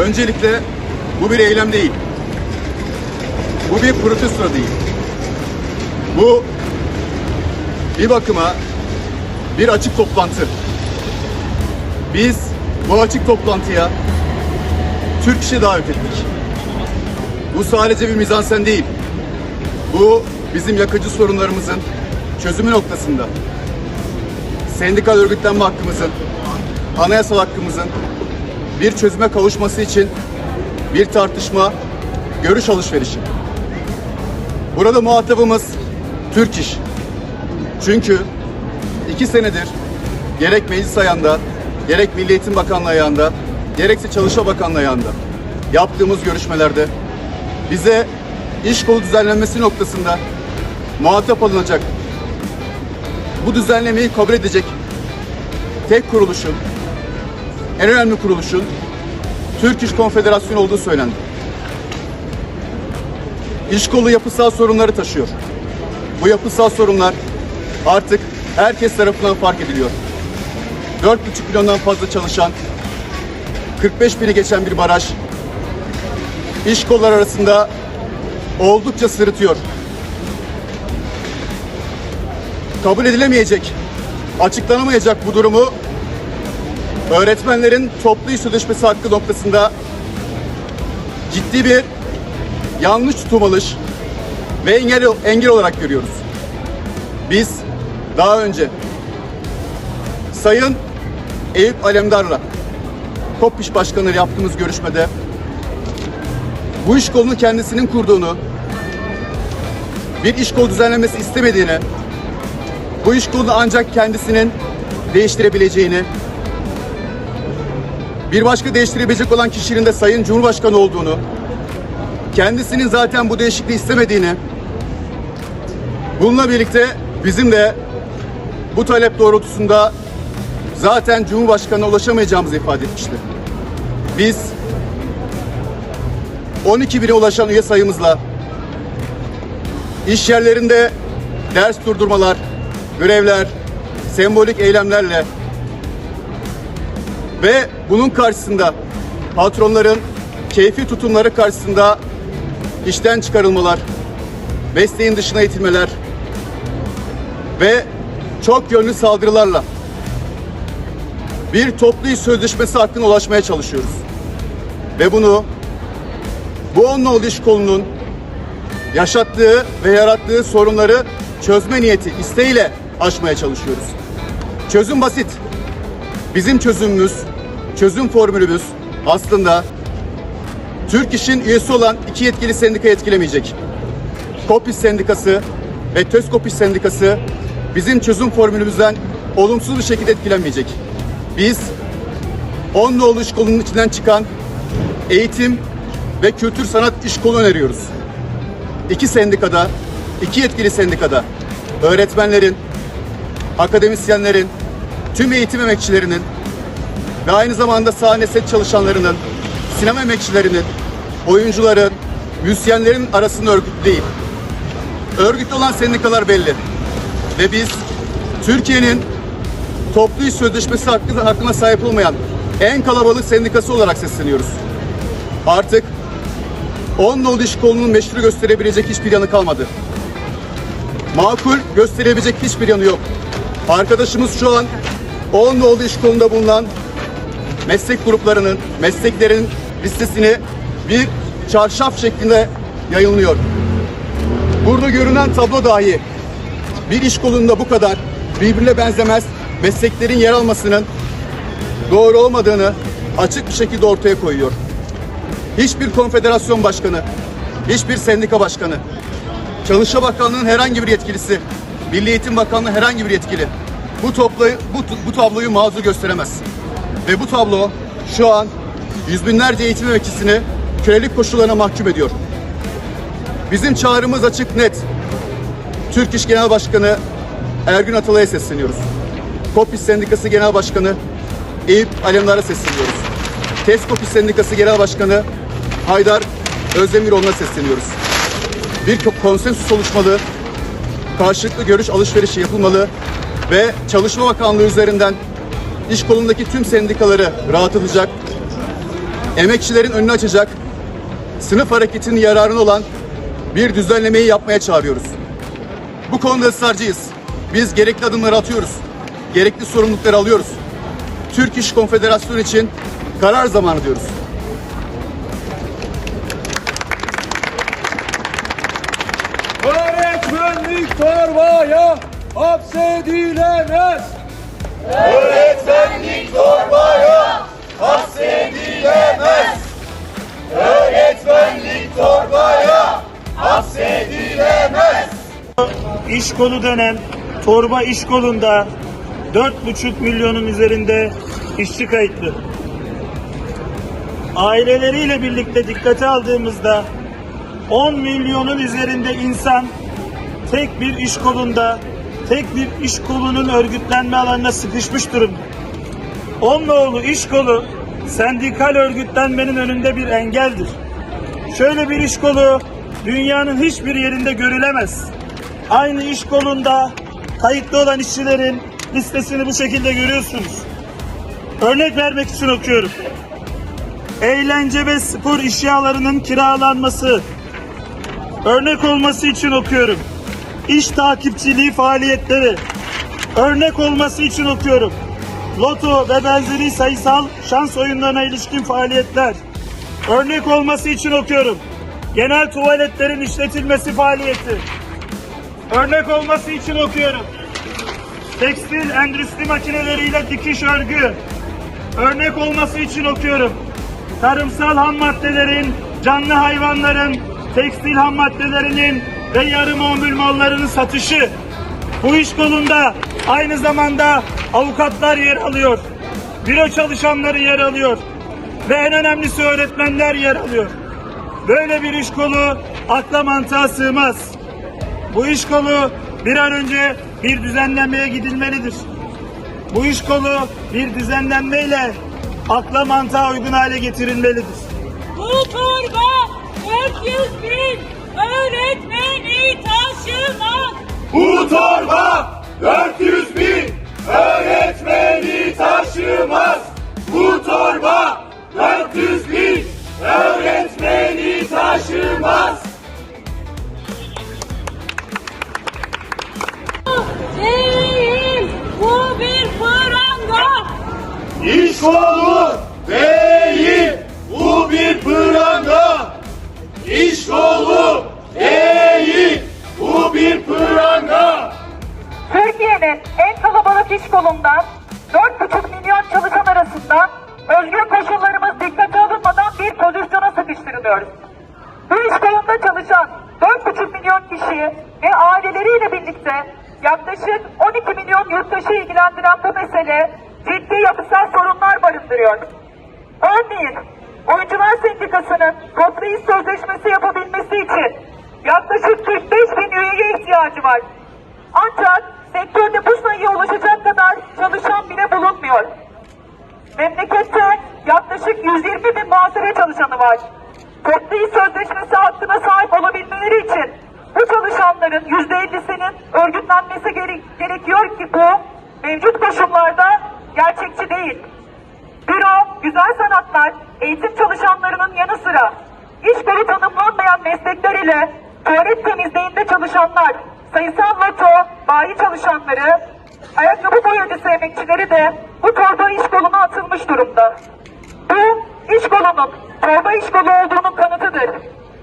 Öncelikle bu bir eylem değil. Bu bir protesto değil. Bu bir bakıma bir açık toplantı. Biz bu açık toplantıya Türk işe davet ettik. Bu sadece bir mizansen değil. Bu bizim yakıcı sorunlarımızın çözümü noktasında. Sendikal örgütlenme hakkımızın, anayasal hakkımızın bir çözüme kavuşması için bir tartışma, görüş alışverişi. Burada muhatabımız Türk İş. Çünkü iki senedir gerek meclis ayağında, gerek Milli Eğitim Bakanlığı ayağında, gerekse Çalışma Bakanlığı ayağında yaptığımız görüşmelerde bize iş kolu düzenlenmesi noktasında muhatap alınacak, bu düzenlemeyi kabul edecek tek kuruluşun, en önemli kuruluşun Türk İş Konfederasyonu olduğu söylendi. İş kolu yapısal sorunları taşıyor. Bu yapısal sorunlar artık herkes tarafından fark ediliyor. 4,5 milyondan fazla çalışan, 45 bini geçen bir baraj, iş kolları arasında oldukça sırıtıyor. Kabul edilemeyecek, açıklanamayacak bu durumu öğretmenlerin toplu iş sözleşmesi hakkı noktasında ciddi bir yanlış tutum alış ve engel, engel olarak görüyoruz. Biz daha önce Sayın Eyüp Alemdar'la KOPİŞ Başkanı yaptığımız görüşmede bu iş kolunu kendisinin kurduğunu, bir iş kolu düzenlemesi istemediğini, bu iş kolunu ancak kendisinin değiştirebileceğini, bir başka değiştirebilecek olan kişinin de Sayın Cumhurbaşkanı olduğunu, kendisinin zaten bu değişikliği istemediğini, bununla birlikte bizim de bu talep doğrultusunda zaten Cumhurbaşkanı'na ulaşamayacağımızı ifade etmişti. Biz 12 bine ulaşan üye sayımızla iş yerlerinde ders durdurmalar, görevler, sembolik eylemlerle ve bunun karşısında patronların keyfi tutumları karşısında işten çıkarılmalar, mesleğin dışına itilmeler ve çok yönlü saldırılarla bir toplu iş sözleşmesi hakkına ulaşmaya çalışıyoruz. Ve bunu bu onlu iş kolunun yaşattığı ve yarattığı sorunları çözme niyeti, isteğiyle aşmaya çalışıyoruz. Çözüm basit. Bizim çözümümüz, çözüm formülümüz aslında Türk İş'in üyesi olan iki yetkili sendikayı etkilemeyecek. KOPİS Sendikası ve TÖSKOPİS Sendikası bizim çözüm formülümüzden olumsuz bir şekilde etkilenmeyecek. Biz 10 nolu iş kolunun içinden çıkan eğitim ve kültür sanat iş kolu öneriyoruz. İki sendikada, iki yetkili sendikada öğretmenlerin, akademisyenlerin, tüm eğitim emekçilerinin ve aynı zamanda sahne set çalışanlarının, sinema emekçilerinin, oyuncuların, müzisyenlerin arasında örgütlü değil. Örgütlü olan sendikalar belli. Ve biz Türkiye'nin toplu iş sözleşmesi hakkı, hakkına sahip olmayan en kalabalık sendikası olarak sesleniyoruz. Artık 10 nolu iş kolunun meşru gösterebilecek hiçbir yanı kalmadı. Makul gösterebilecek hiçbir yanı yok. Arkadaşımız şu an 10 nolu iş kolunda bulunan meslek gruplarının, mesleklerin listesini bir çarşaf şeklinde yayınlıyor. Burada görünen tablo dahi bir iş kolunda bu kadar birbirine benzemez mesleklerin yer almasının doğru olmadığını açık bir şekilde ortaya koyuyor. Hiçbir konfederasyon başkanı, hiçbir sendika başkanı, Çalışma Bakanlığı'nın herhangi bir yetkilisi, Milli Eğitim Bakanlığı herhangi bir yetkili bu, toplayı, bu, bu tabloyu mazur gösteremez. Ve bu tablo şu an yüz binlerce eğitim emekçisini kölelik koşullarına mahkum ediyor. Bizim çağrımız açık net. Türk İş Genel Başkanı Ergün Atalay'a sesleniyoruz. KOPİS Sendikası Genel Başkanı Eyüp Alemdar'a sesleniyoruz. TESKOPİS Sendikası Genel Başkanı Haydar Özdemiroğlu'na sesleniyoruz. Bir konsensus oluşmalı, karşılıklı görüş alışverişi yapılmalı ve Çalışma Bakanlığı üzerinden iş kolundaki tüm sendikaları rahatlatacak, emekçilerin önünü açacak, sınıf hareketinin yararına olan bir düzenlemeyi yapmaya çağırıyoruz. Bu konuda ısrarcıyız. Biz gerekli adımları atıyoruz. Gerekli sorumlulukları alıyoruz. Türk İş Konfederasyonu için karar zamanı diyoruz. Öğretmenlik torbaya hapsedilemez. Öğretmenlik torbaya hapsedilemez. Öğretmenlik torbaya hapsedilemez. İş kolu denen torba iş kolunda 4,5 milyonun üzerinde işçi kayıtlı. Aileleriyle birlikte dikkate aldığımızda 10 milyonun üzerinde insan tek bir iş kolunda, tek bir iş kolunun örgütlenme alanına sıkışmış durumda. Onluoğlu iş kolu sendikal örgütlenmenin önünde bir engeldir. Şöyle bir iş kolu dünyanın hiçbir yerinde görülemez. Aynı iş kolunda kayıtlı olan işçilerin listesini bu şekilde görüyorsunuz. Örnek vermek için okuyorum. Eğlence ve spor işyalarının kiralanması. Örnek olması için okuyorum. İş takipçiliği faaliyetleri. Örnek olması için okuyorum. Loto ve benzeri sayısal şans oyunlarına ilişkin faaliyetler. Örnek olması için okuyorum. Genel tuvaletlerin işletilmesi faaliyeti. Örnek olması için okuyorum. Tekstil endüstri makineleriyle dikiş örgü. Örnek olması için okuyorum. Tarımsal ham maddelerin, canlı hayvanların, tekstil ham maddelerinin ve yarı mamul mallarının satışı. Bu iş kolunda aynı zamanda avukatlar yer alıyor. Büro çalışanları yer alıyor. Ve en önemlisi öğretmenler yer alıyor. Böyle bir iş kolu akla mantığa sığmaz. Bu iş kolu bir an önce bir düzenlemeye gidilmelidir. Bu iş kolu bir düzenlenmeyle akla mantığa uygun hale getirilmelidir. Bu torba 400 bin öğretmeni taşımaz. Bu torba 400 bin öğretmeni taşımaz. Bu torba 400 bin öğretmeni taşımaz. Değil, bu bir pranga. İş kolu iş kolundan 4,5 milyon çalışan arasında özgür koşullarımız dikkate alınmadan bir pozisyona sıkıştırılıyoruz. Bu iş kolunda çalışan 4,5 milyon kişi ve aileleriyle birlikte yaklaşık 12 milyon yurttaşı ilgilendiren bu mesele ciddi yapısal sorunlar barındırıyor. Örneğin Oyuncular Sendikası'nın toplu iş sözleşmesi yapabilmesi için yaklaşık 45 bin üyeye ihtiyacı var. Ancak sektörde bu sayıya ulaşacak kadar çalışan bile bulunmuyor. Memlekette yaklaşık 120 bin muhasebe çalışanı var. Toplu sözleşmesi hakkına sahip olabilmeleri için bu çalışanların %50'sinin örgütlenmesi gere- gerekiyor ki bu mevcut koşullarda gerçekçi değil. Büro, güzel sanatlar, eğitim çalışanlarının yanı sıra iş kolu tanımlanmayan meslekler ile tuvalet temizliğinde çalışanlar, sayısal loto, bayi çalışanları, ayakkabı boyacısı emekçileri de bu torba iş koluna atılmış durumda. Bu iş kolunun torba iş kolu olduğunun kanıtıdır.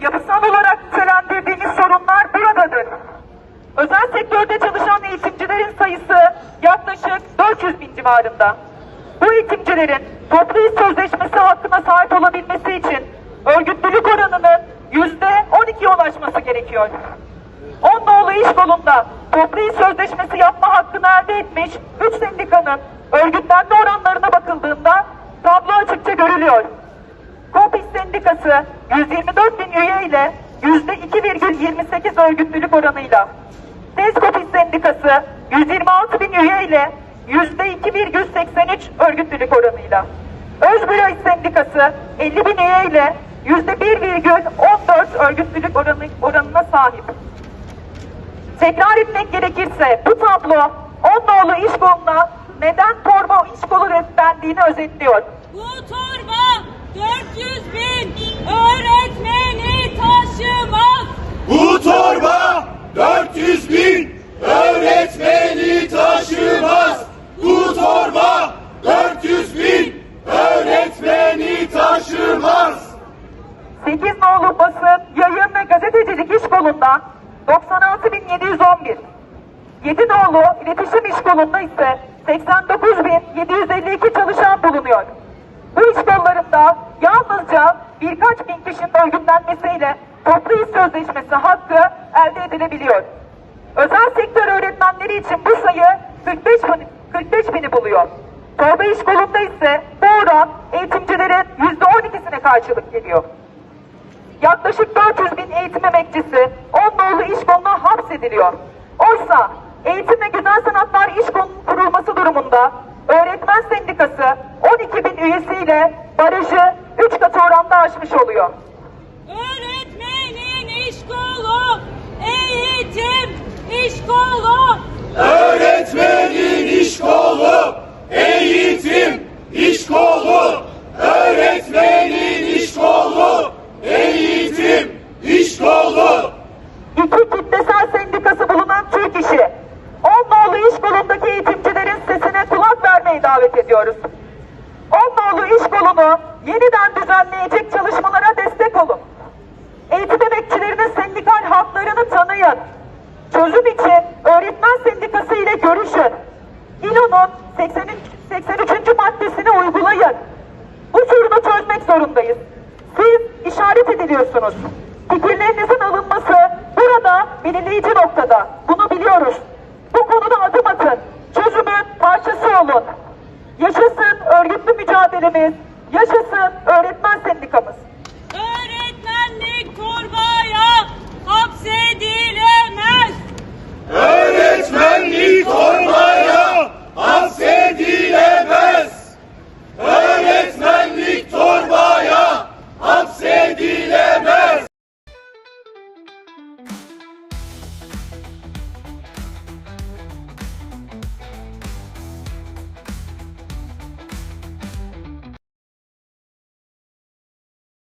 Yapısal olarak nitelendirdiğimiz sorunlar buradadır. Özel sektörde çalışan eğitimcilerin sayısı yaklaşık 400 bin civarında. Bu eğitimcilerin toplu iş sözleşmesi hakkına sahip olabilmesi için örgütlülük oranının yüzde 12'ye ulaşması gerekiyor. On nolu iş kolunda toplu iş sözleşmesi yapma hakkını elde etmiş 3 sendikanın örgütlenme oranlarına bakıldığında tablo açıkça görülüyor. KOPİS Sendikası 124 bin üye ile %2,28 örgütlülük oranıyla. Tezkopis Sendikası 126 bin üye ile %2,83 örgütlülük oranıyla. Özbüro İş Sendikası 50 bin üye ile %1,14 örgütlülük oranı, oranına sahip. Tekrar etmek gerekirse bu tablo on nolu iş koluna neden torba iş kolu dendiğini özetliyor. Bu torba 400 bin öğretmeni taşımaz. Bu torba 400 bin öğretmeni taşımaz. Bu torba 400 bin öğretmeni taşımaz. 8 nolu basın, yayın ve gazetecilik iş kolundan 96.711. 7 nolu iletişim iş kolunda ise 89.752 çalışan bulunuyor. Bu iş kollarında yalnızca birkaç bin kişinin örgütlenmesiyle toplu iş sözleşmesi hakkı elde edilebiliyor. Özel sektör öğretmenleri için bu sayı 45 bin, 45 bini buluyor. Torba iş kolunda ise bu oran eğitimcilerin %12'sine karşılık geliyor. Yaklaşık 400 bin eğitim emekçisi 10 nolu iş koluna hapsediliyor. Oysa Eğitim ve Güzel Sanatlar İş Kolu'nun kurulması durumunda öğretmen sendikası 12 bin üyesiyle barajı 3 katı oranda aşmış oluyor. Öğretmenin iş kolu, eğitim iş kolu. Öğretmenin iş kolu, eğitim iş kolu. Öğretmenin iş kolu, eğitim iş kolu. İki kitlesel sendikası bulunan Türk İşi. Vermeyi davet ediyoruz. 10 nolu iş kolunu yeniden düzenleyecek çalışmalara destek olun. Eğitim emekçilerinin sendikal haklarını tanıyın. Çözüm için öğretmen sendikası ile görüşün. İLO'nun 83. 83. maddesini uygulayın. Bu sorunu çözmek zorundayız. Siz işaret ediliyorsunuz. Fikirlerinizin alınması burada belirleyici noktada. Bunu biliyoruz. Bu konuda adım atın. Çözümün parçası olun. Yaşasın örgütlü mücadelemiz. Yaşasın öğretmen sendikamız. Öğretmenlik torbaya hapsedilemez. Öğretmen